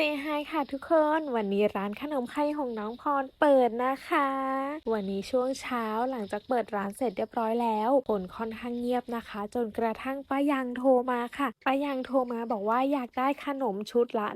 ฮายค่ะทุกคน วันนี้ร้านขนมไข่ของน้องพรเปิดนะคะ วันนี้ช่วงเช้าหลังจากเปิดร้านเสร็จเรียบร้อยแล้วผลค่อนข้างเงียบนะคะ จนกระทั่งป้ายังโทรมาค่ะป้ายังโทรมาบอกว่าอยากได้ขนมชุดละ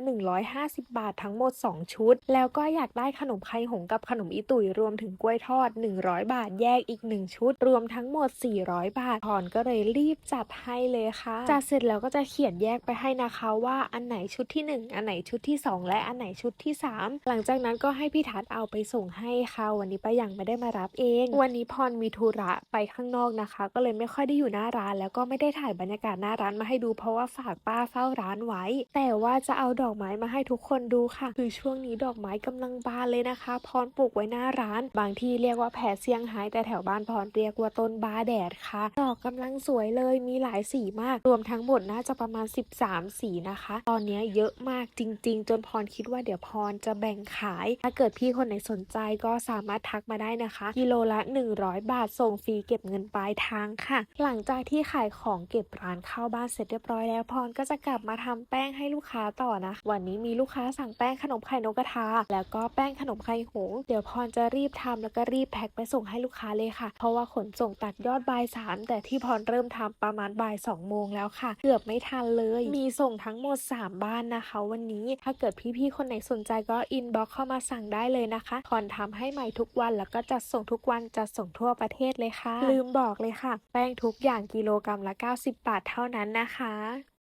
150 บาททั้งหมด 2 ชุด แล้วก็อยากได้ขนมไข่หงกับขนมอีตุ๋ยรวมถึงกล้วยทอด 100 บาทแยกอีก 1 ชุด รวมทั้งหมด 400 บาทพรก็เลยรีบจัดให้เลยค่ะจัดเสร็จแล้วก็จะเขียนแยกไปให้นะคะว่าอันไหนชุดที่ 1 อันไหนชุดที่ที่ 2 และอันไหนชุดที่ 3 หลังจากนั้นก็ให้พี่ทัศเอาไปส่งให้ค่ะวันนี้ป้ายังไม่ได้มารับเอง วันนี้พรมีธุระไปข้างนอกนะคะ ก็เลยไม่ค่อยได้อยู่หน้าร้าน แล้วก็ไม่ได้ถ่ายบรรยากาศหน้าร้านมาให้ดูเพราะว่าฝากป้าเฝ้าร้านไว้ แต่ว่าจะเอาดอกไม้มาให้ทุกคนดูค่ะ คือช่วงนี้ดอกไม้กำลังบานเลยนะคะ พรปลูกไว้หน้าร้าน บางที่เรียกว่าแผ่เซียงไฮ้แต่แถวบ้านพรเรียกว่าต้นบาแดดค่ะ ดอกกำลังสวยเลยมีหลายสีมาก รวมทั้งหมดน่าจะประมาณ 13 สีนะคะ ตอนนี้เยอะมากจริงจนพรคิดว่าเดี๋ยวพรจะแบ่งขาย ถ้าเกิดพี่คนไหนสนใจก็สามารถทักมาได้นะคะ กิโลละ 100 บาทส่งฟรีเก็บเงินปลายทางค่ะ หลังจากที่ขายของเก็บร้านเข้าบ้านเสร็จเรียบร้อยแล้วพรก็จะกลับมาทำแป้งให้ลูกค้าต่อนะ วันนี้มีลูกค้าสั่งแป้งขนมไข่นกกระทา แล้วก็แป้งขนมไข่หง เดี๋ยวพรจะรีบทำแล้วก็รีบแพ็คไปส่งให้ลูกค้าเลยค่ะ เพราะว่าขนส่งตัดยอดบ่ายสามแต่ที่พรเริ่มทำประมาณบ่ายสองโมงแล้วค่ะ เกือบไม่ทันเลย มีส่งทั้งหมด 3 บ้านนะคะ วันนี้ถ้าเกิดพี่ๆคนไหนสนใจก็อินบ็อกเข้ามาสั่งได้เลยนะคะพรทำให้ใหม่ทุกวันแล้วก็จัดส่งทุกวันจัดส่งทั่วประเทศเลยค่ะ ลืมบอกเลยค่ะ แป้งทุกอย่างกิโลกรัมละ 90 บาทเท่านั้นนะคะ